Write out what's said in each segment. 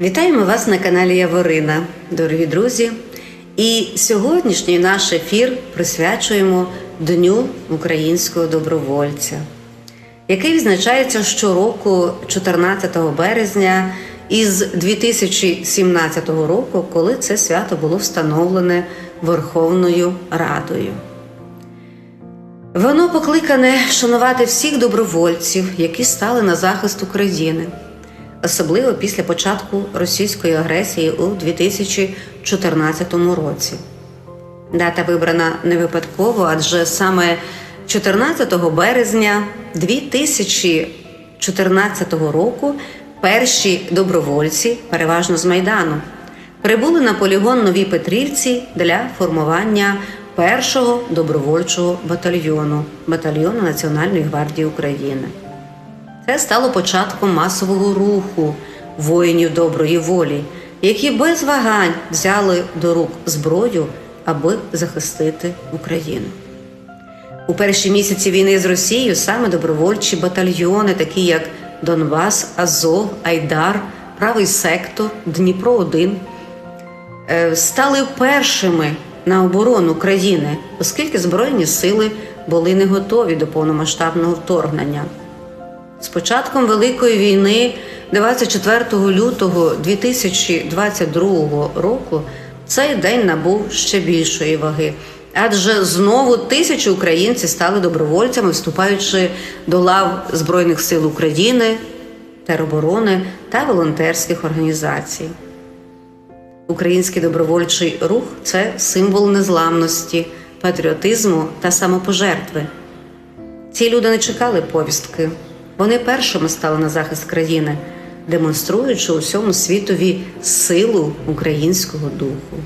Вітаємо вас на каналі Яворина, дорогі друзі. І сьогоднішній наш ефір присвячуємо Дню українського добровольця, який відзначається щороку 14 березня із 2017 року, коли це свято було встановлене Верховною Радою. Воно покликане шанувати всіх добровольців, які стали на захист України, особливо після початку російської агресії у 2014 році. Дата вибрана не випадково, адже саме 14 березня 2014 року перші добровольці, переважно з Майдану, прибули на полігон Нові Петрівці для формування першого добровольчого батальйону батальйону Національної гвардії України. Це стало початком масового руху воїнів доброї волі, які без вагань взяли до рук зброю, аби захистити Україну. У перші місяці війни з Росією саме добровольчі батальйони, такі як Донбас, Азов, Айдар, Правий сектор, Дніпро 1 стали першими на оборону країни, оскільки Збройні сили були не готові до повномасштабного вторгнення. З початком Великої війни, 24 лютого 2022 року, цей день набув ще більшої ваги, адже знову тисячі українців стали добровольцями, вступаючи до лав Збройних сил України, тероборони та волонтерських організацій. Український добровольчий рух це символ незламності, патріотизму та самопожертви. Ці люди не чекали повістки. Вони першими стали на захист країни, демонструючи усьому світові силу українського духу.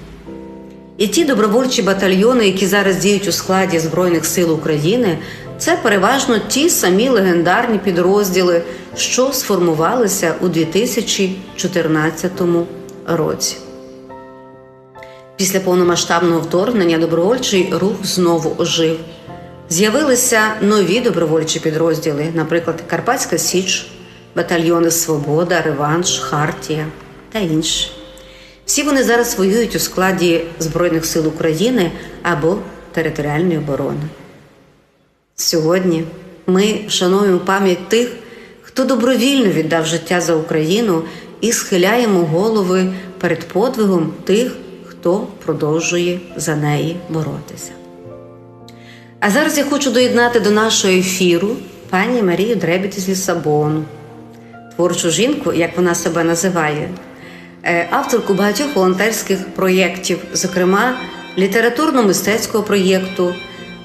І ті добровольчі батальйони, які зараз діють у складі Збройних сил України, це переважно ті самі легендарні підрозділи, що сформувалися у 2014 році. Після повномасштабного вторгнення добровольчий рух знову ожив. З'явилися нові добровольчі підрозділи, наприклад, Карпатська Січ, батальйони Свобода, Реванш, Хартія та інші. Всі вони зараз воюють у складі Збройних сил України або територіальної оборони. Сьогодні ми шануємо пам'ять тих, хто добровільно віддав життя за Україну і схиляємо голови перед подвигом тих, хто продовжує за неї боротися. А зараз я хочу доєднати до нашого ефіру пані Марію Дребіт з Лісабону, творчу жінку, як вона себе називає, авторку багатьох волонтерських проєктів, зокрема літературно-мистецького проєкту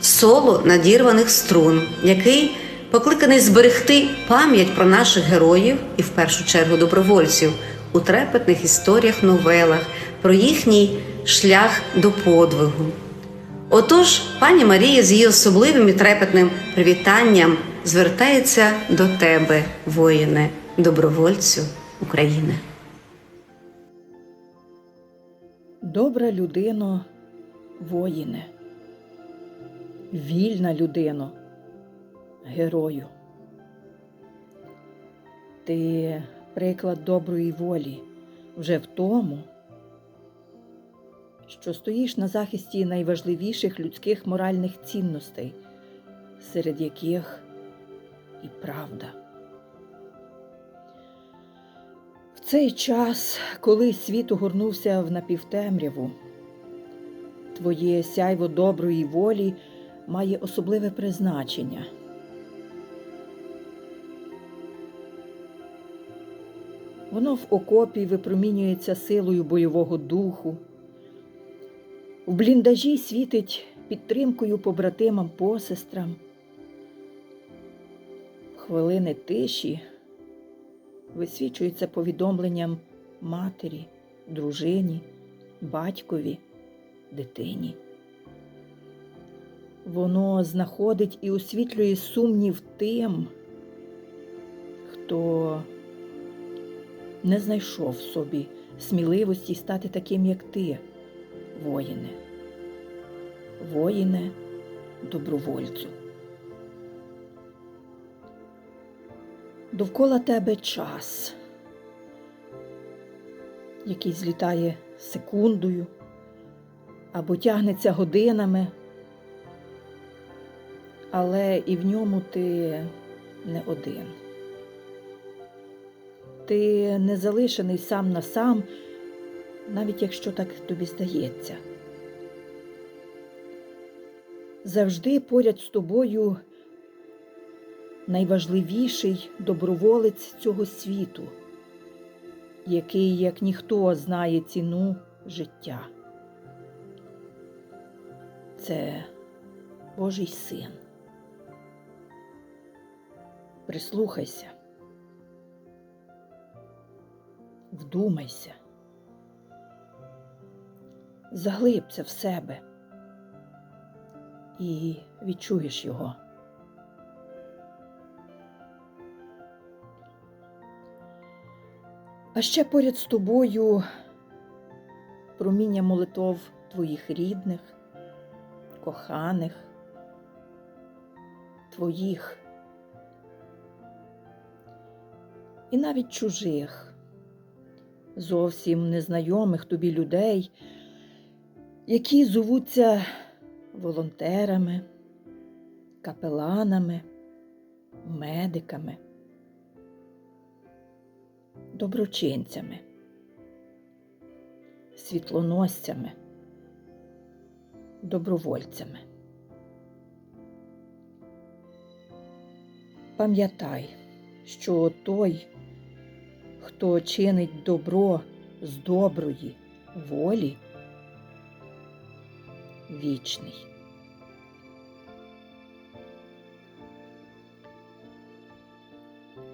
Соло надірваних струн, який покликаний зберегти пам'ять про наших героїв і, в першу чергу, добровольців у трепетних історіях, новелах, про їхній шлях до подвигу. Отож, пані Марія з її особливим і трепетним привітанням звертається до тебе, воїне, добровольцю України. Добра людино, воїне, вільна людино, герою. Ти приклад доброї волі вже в тому, що стоїш на захисті найважливіших людських моральних цінностей, серед яких і правда. В цей час, коли світ огорнувся в напівтемряву, твоє сяйво доброї волі має особливе призначення. Воно в окопі випромінюється силою бойового духу. В бліндажі світить підтримкою побратимам посестрам. Хвилини тиші висвічується повідомленням матері, дружині, батькові, дитині. Воно знаходить і освітлює сумнів тим, хто не знайшов в собі сміливості стати таким, як ти, воїне, воїне, добровольцю. Довкола тебе час. який злітає секундою або тягнеться годинами, але і в ньому ти не один. Ти не залишений сам на сам, навіть якщо так тобі здається. Завжди поряд з тобою найважливіший доброволець цього світу, який, як ніхто, знає ціну життя. Це Божий син. Прислухайся, вдумайся, заглибся в себе і відчуєш його. А ще поряд з тобою проміння молитов твоїх рідних, коханих, твоїх і навіть чужих, зовсім незнайомих тобі людей, які зовуться волонтерами, капеланами, медиками, доброчинцями, світлоносцями, добровольцями. Пам'ятай, що той, хто чинить добро з доброї волі, вічний.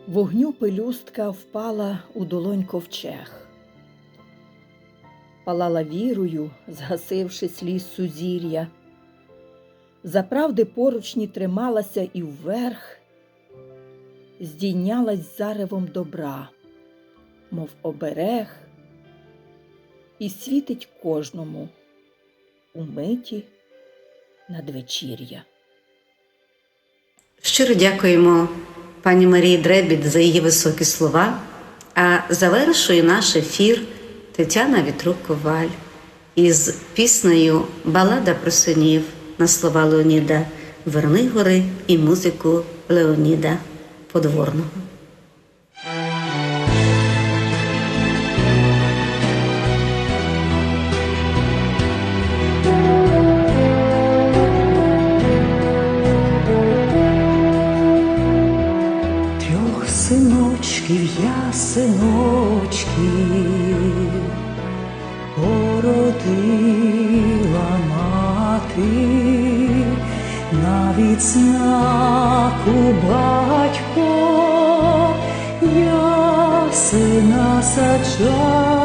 Вогню пелюстка впала у долонь ковчег, палала вірою, згасивши сліз сузір'я, за правди поручні трималася і вверх, здійнялась заревом добра, мов оберег, і світить кожному у миті надвечір'я. Щиро дякуємо пані Марії Дребіт за її високі слова. А завершує наш ефір Тетяна Вітрук Коваль із піснею Балада про синів на слова Леоніда Вернигори і музику Леоніда Подворного. Синочків породила мати, навіть знаку батько я сина саджав,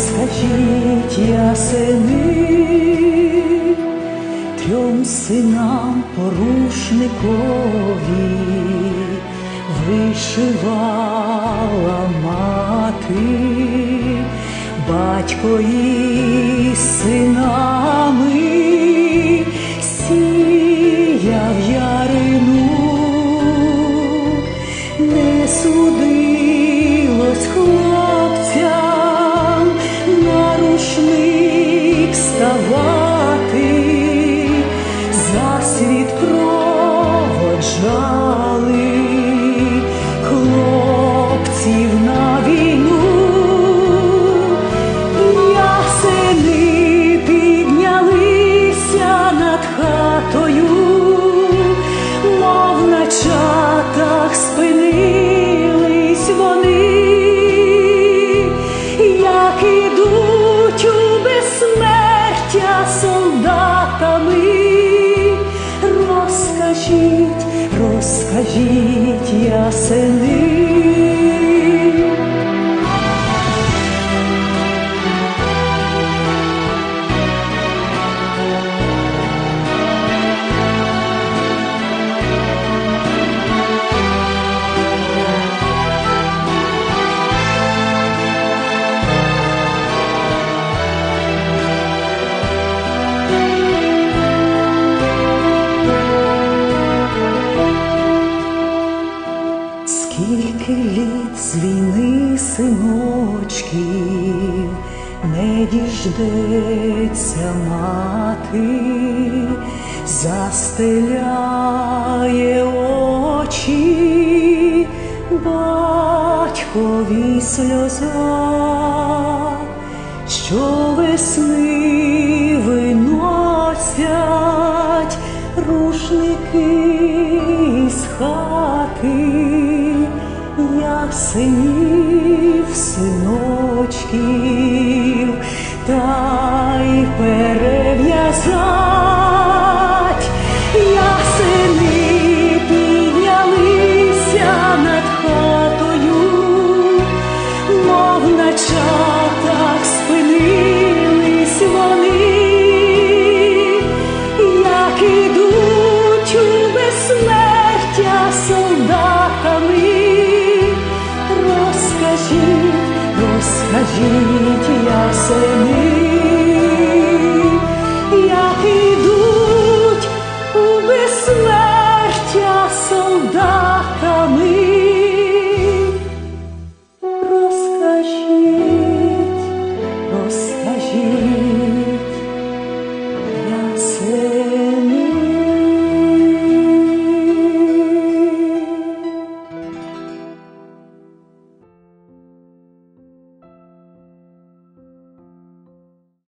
розкажіть ясени трьом синам порушникові вишивала мати, батько і синами засвіт проводжали хлопців на війну. Ясени піднялися над хатою, мов на чатах спинились вони, як ідуть. Ясени. Діждеться мати, застеляє очі батькові сльоза, що весни виносять рушники з хати, ясенів синочків,